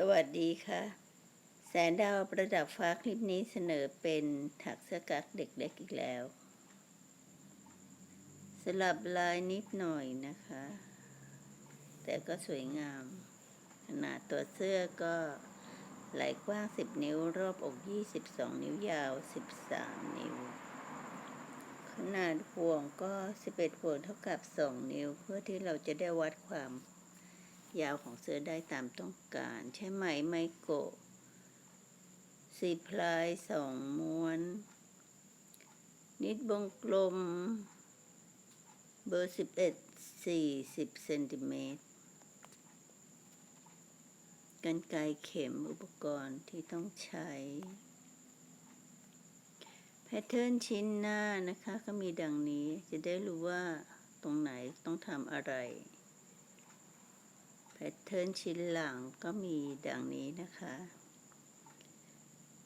สวัสดีค่ะ แสนดาวประดับฟ้าคลิปนี้เสนอเป็นถักเสื้อกั๊กเด็กๆอีกแล้ว สลับลายนิดหน่อยนะคะ แต่ก็สวยงาม ขนาดตัวเสื้อก็ไหล่กว้าง 10 นิ้ว รอบอก 22 นิ้วยาว 13 นิ้ว ขนาดห่วงก็ 11ห่วงเท่ากับ 2 นิ้ว เพื่อที่เราจะได้วัดความ ยาวของเสื้อได้ตามต้องการ ใช้ไหมไมโกะสีพลายสองม้วน นิดวงกลม เบอร์สิบเอ็ดสี่สิบเซนติเมตรกันไกเข็มอุปกรณ์ที่ต้องใช้ แพทเทิร์นชิ้นหน้านะคะ ก็มีดังนี้จะได้รู้ว่าตรงไหนต้องทำอะไร พทเทิร์นชิ้นหลังก็มีดังนี้นะคะ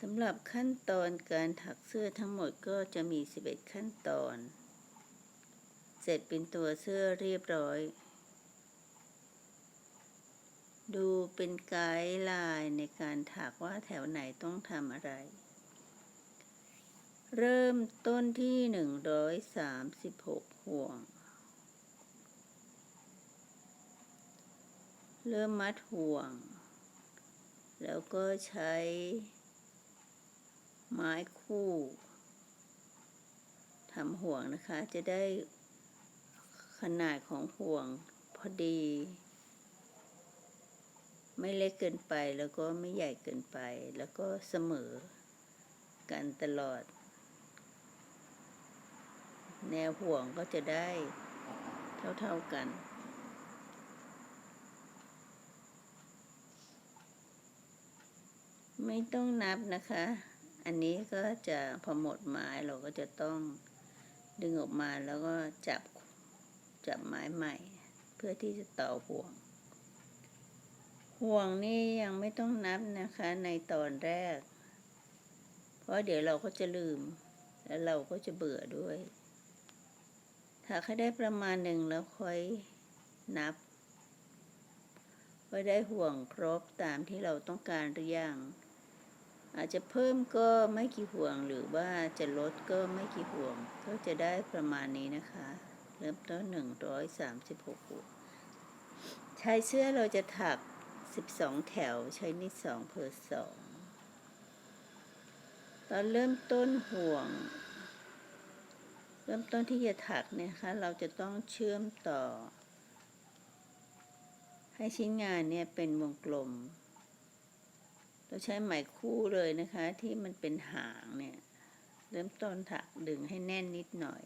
สำหรับขั้นตอนการถักเสื้อทั้งหมดก็จะมี 11 ขั้นตอน เสร็จเป็นตัวเสื้อเรียบร้อย ดูเป็นไกด์ไลน์ในการถักว่าแถวไหนต้องทำอะไร เริ่มต้นที่ 136 ห่วง เริ่มมัดห่วง แล้วก็ใช้ไม้คู่ทำห่วงนะคะ จะได้ขนาดของห่วงพอดี ไม่เล็กเกินไปแล้วก็ไม่ใหญ่เกินไป แล้วก็เสมอกันตลอด แนวห่วงก็จะได้เท่าๆกัน ไม่ต้องนับนะคะ อันนี้ก็จะพอหมดไม้เราก็จะต้องดึงออกมาแล้วก็จับจับไม้ใหม่ เพื่อที่จะต่อห่วง ห่วงนี่ยังไม่ต้องนับนะคะในตอนแรก เพราะเดี๋ยวเราก็จะลืม แล้วเราก็จะเบื่อด้วย ถ้าแค่ได้ประมาณหนึ่งแล้วค่อยนับว่าได้ห่วงครบตามที่เราต้องการหรือยัง อาจจะเพิ่มก็ไม่กี่ห่วงหรือว่าจะลดก็ไม่กี่ห่วง ก็จะได้ประมาณนี้นะคะ เริ่มต้นหนึ่งร้อยสามสิบหกห่วงใช้เสื้อเราจะถักสิบสองแถวใช้นิดสองเพอสองตอนเริ่มต้นห่วง เริ่มต้นที่จะถักเนี่ยคะเราจะต้องเชื่อมต่อ ให้ชิ้นงานเนี่ยเป็นวงกลม เราใช้ไหมคู่เลยนะคะ ที่มันเป็นหางเนี่ย เริ่มต้นถักดึงให้แน่นนิดหน่อย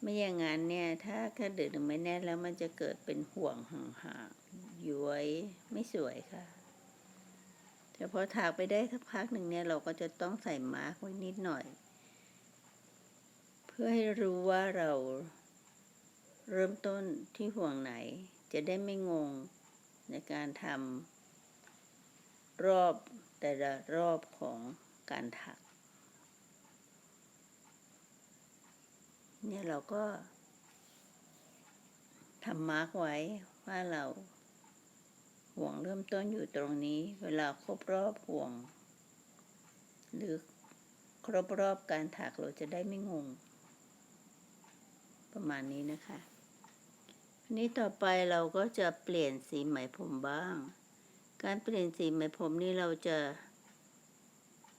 ไม่อย่างนั้นเนี่ย ถ้าถ้าดึงไม่แน่นแล้วมันจะเกิดเป็นห่วงห่างๆย้วยไม่สวยค่ะแต่พอถักไปได้สักพักหนึ่งเนี่ยเราก็จะต้องใส่มาร์กไว้นิดหน่อย เพื่อให้รู้ว่าเราเริ่มต้นที่ห่วงไหน จะได้ไม่งงในการทำ รอบแต่ละรอบของการถัก เนี่ยเราก็ทำมาร์กไว้ว่าเราห่วงเริ่มต้นอยู่ตรงนี้ เวลาครบรอบห่วง หรือครบรอบการถักเราจะได้ไม่งง ประมาณนี้นะคะ นี้ต่อไปเราก็จะเปลี่ยนสีไหมพรมบ้าง การเปลี่ยนสีไหมพรมนี่เราจะ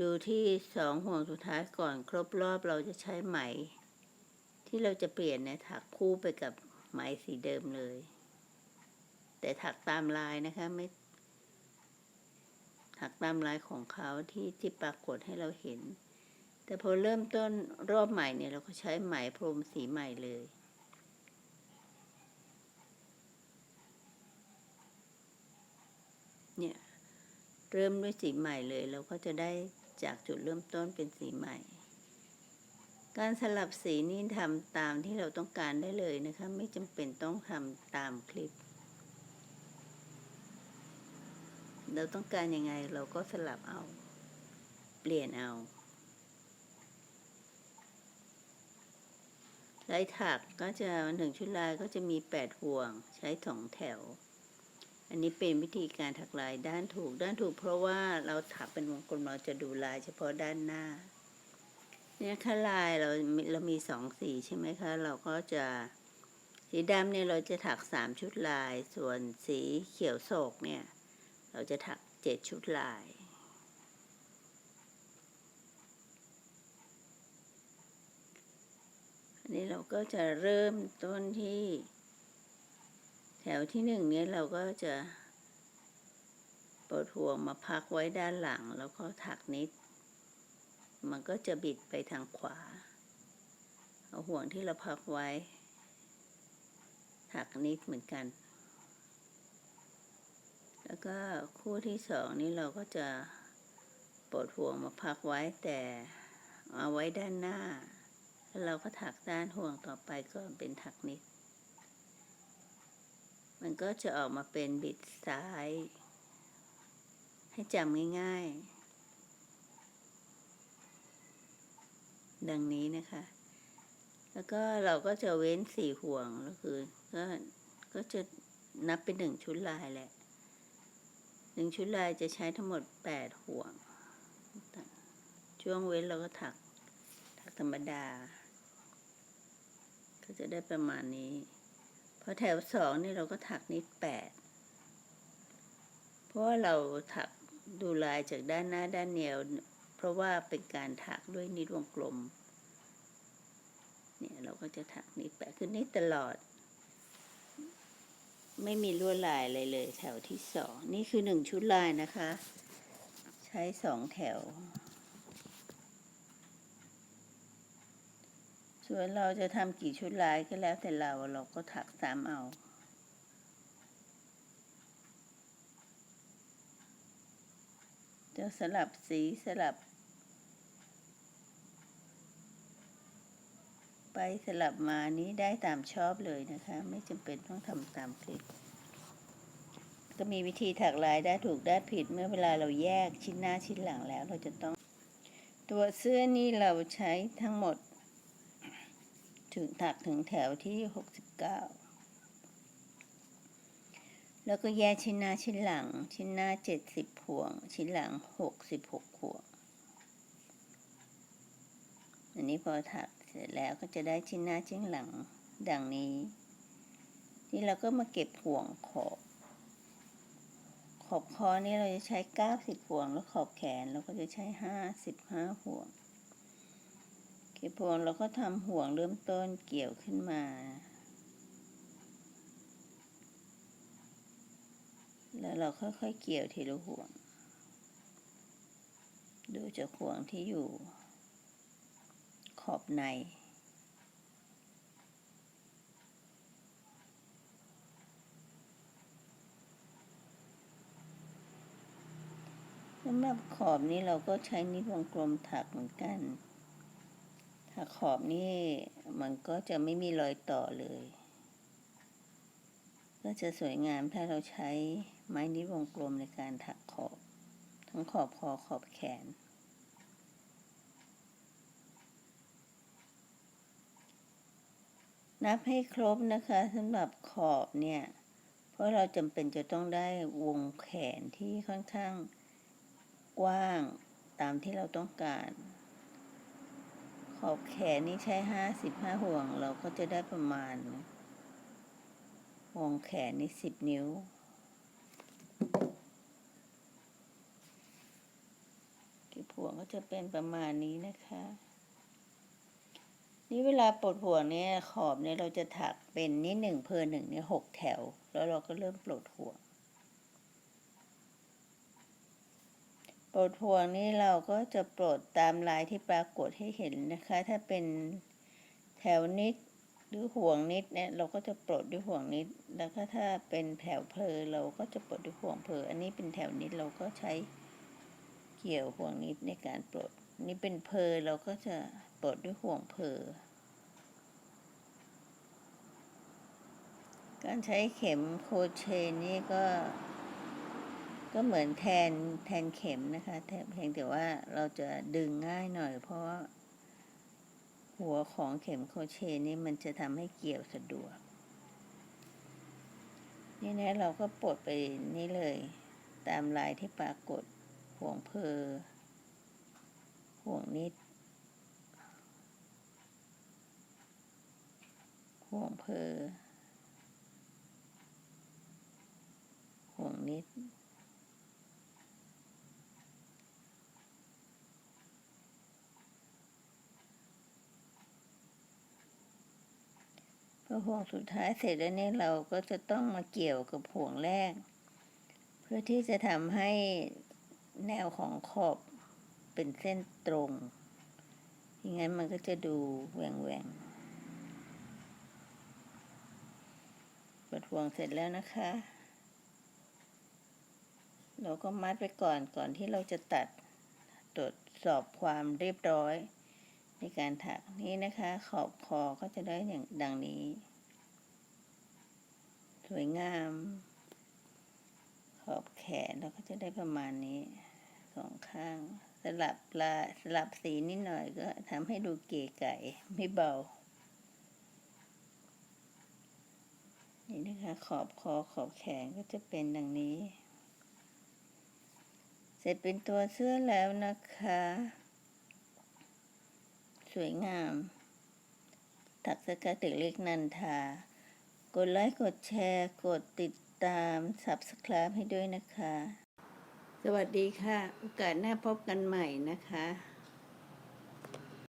ดูที่สองห่วงสุดท้ายก่อนครบรอบเราจะใช้ไหม ที่เราจะเปลี่ยนเนี่ยถักคู่ไปกับไหมสีเดิมเลย แต่ถักตามลายนะคะไม่ ถักตามลายของเขาที่ที่ปรากฏให้เราเห็น แต่พอเริ่มต้นรอบใหม่เนี่ยเราก็ใช้ไหมพรมสีใหม่เลย เริ่มด้วยสีใหม่เลย เราก็จะได้จากจุดเริ่มต้นเป็นสีใหม่ การสลับสีนี่ทำตามที่เราต้องการได้เลยนะคะ ไม่จำเป็นต้องทำตามคลิป เราต้องการยังไงเราก็สลับเอา เปลี่ยนเอาลายถักก็จะหนึ่งชุดลายก็จะมีแปดห่วงใช้สองแถว อันนี้เป็นวิธีการถักลายด้านถูกด้านถูก เพราะว่าเราถักเป็นวงกลมเราจะดูลายเฉพาะด้านหน้า เนี่ยค่ะลายเราเรามีสองสีใช่ไหมคะ เราก็จะสีดำเนี่ยเราจะถักสามชุดลาย ส่วนสีเขียวโศกเนี่ย เราจะถักเจ็ดชุดลายอันนี้เราก็จะเริ่มต้นที่ ถวที่หนึ่งเนี่ยเราก็จะปลดห่วงมาพักไว้ด้านหลังแล้วก็ถักนิด มันก็จะบิดไปทางขวา เอาห่วงที่เราพักไว้ ถักนิดเหมือนกัน แล้วก็คู่ที่สองนี่เราก็จะปลดห่วงมาพักไว้แต่เอาไว้ด้านหน้า แล้วเราก็ถักด้านห่วงต่อไปก็เป็นถักนิด มันก็จะออกมาเป็นบิดซ้าย ให้จำง่ายๆ ดังนี้นะคะ แล้วก็เราก็จะเว้นสี่ห่วงก็คือก็ก็จะนับเป็นหนึ่งชุดลายแหละหนึ่งชุดลายจะใช้ทั้งหมดแปดห่วง ช่วงเว้นเราก็ถักถักธรรมดา ก็จะได้ประมาณนี้ อแถวสองนี่เราก็ถักนิดแปดเพราะว่าเราถักดูลายจากด้านหน้าด้านแนว เพราะว่าเป็นการถักด้วยนิดวงกลม เนี่ยเราก็จะถักนิดแปดคือนิดตลอด ไม่มีลวดลายอะไรเลย แถวที่สองนี่คือหนึ่งชุดลายนะคะ ใช้สองแถว ส่วนเราจะทำกี่ชุดลายก็แล้วแต่เราเราก็ถักซ้ำเอาจะสลับสีสลับ ไปสลับมานี้ได้ตามชอบเลยนะคะ ไม่จำเป็นต้องทำตามคลิปก็มีวิธีถักลายได้ถูกได้ผิดเมื่อเวลาเราแยกชิ้นหน้าชิ้นหลังแล้วเราจะต้อง ตัวเสื้อนี่เราใช้ทั้งหมด ถึงถักถึงแถวที่หกสิบเก้าแล้วก็แยกชิ้นหน้าชิ้นหลัง ชิ้นหน้าเจ็ดสิบห่วง ชิ้นหลังหกสิบหกห่วง อันนี้พอถักเสร็จแล้วก็จะได้ชิ้นหน้าชิ้นหลังดังนี้ นี่เราก็มาเก็บห่วงขอบขอบคอนี่เราจะใช้เก้าสิบห่วง แล้วขอบแขนเราก็จะใช้ห้าสิบห้าห่วง เก็บห่วงเราก็ทำห่วงเริ่มต้นเกี่ยวขึ้นมา แล้วเราค่อยๆเกี่ยวทีละห่วง ดูจากห่วงที่อยู่ ขอบในสำหรับขอบนี้เราก็ใช้นิ้ววงกลมถักเหมือนกัน ขอบนี่มันก็จะไม่มีรอยต่อเลย ก็จะสวยงามถ้าเราใช้ไม้นิ้ววงกลมในการถักขอบ ทั้งขอบคอขอบแขน นับให้ครบนะคะสำหรับขอบเนี่ย เพราะเราจำเป็นจะต้องได้วงแขนที่ค่อนข้างกว้างตามที่เราต้องการ ขอบแขนนี่ใช้ห้าสิบห้าห่วง เราก็จะได้ประมาณ ห่วงแขนนี่สิบนิ้วที่ห่วงก็จะเป็นประมาณนี้นะคะ นี่เวลาปลดห่วงเนี่ยขอบเนี่ยเราจะถักเป็นนี่หนึ่งเพอหนึ่งเนี่ยหกแถว แล้วเราก็เริ่มปลดห่วง ปลดห่วงนี่เราก็จะปลดตามลายที่ปรากฏให้เห็นนะคะ ถ้าเป็นแถวนิดหรือห่วงนิดเนี่ยเราก็จะปลดด้วยห่วงนิด แล้วก็ถ้าเป็นแถวเพลเราก็จะปลดด้วยห่วงเพลอันนี้เป็นแถวนิดเราก็ใช้เกี่ยวห่วงนิดในการปลด นี่เป็นเพลเราก็จะปลดด้วยห่วงเพลการใช้เข็มโคเชนี่ก็ ก็เหมือนแทนแทนเข็มนะคะแต่เพียงแต่ว่าเราจะดึงง่ายหน่อย เพราะว่าหัวของเข็มโคเชนี่มันจะทำให้เกี่ยวสะดวก นี่นะเราก็ปลดไปนี่เลย ตามลายที่ปรากฏห่วงเพอห่วงนิด ห่วงเพอห่วงนิด อห่วงสุดท้ายเสร็จแล้วเนี่ยเราก็จะต้องมาเกี่ยวกับห่วงแรก เพื่อที่จะทำให้แนวของขอบเป็นเส้นตรงอย่างนั้นมันก็จะดูแหว่งแหว่งๆปิดห่วงเสร็จแล้วนะคะ เราก็มัดไปก่อนก่อนที่เราจะตัดตรวจสอบความเรียบร้อย ในการถักนี้นะคะ ขอบคอก็จะได้อย่างดังนี้ สวยงาม ขอบแขนเราก็จะได้ประมาณนี้สองข้าง สลับลาสลับสีนิดหน่อยก็ทำให้ดูเก๋ไก่ไม่เบา นี่นะคะ ขอบคอขอบแขนก็จะเป็นดังนี้ เสร็จเป็นตัวเสื้อแล้วนะคะ สวยงามถักสกัดเด็กเล็กนันทา กดไลค์ กดแชร์ กดติดตาม subscribe ให้ด้วยนะคะ สวัสดีค่ะ โอกาสหน้าพบกันใหม่นะคะ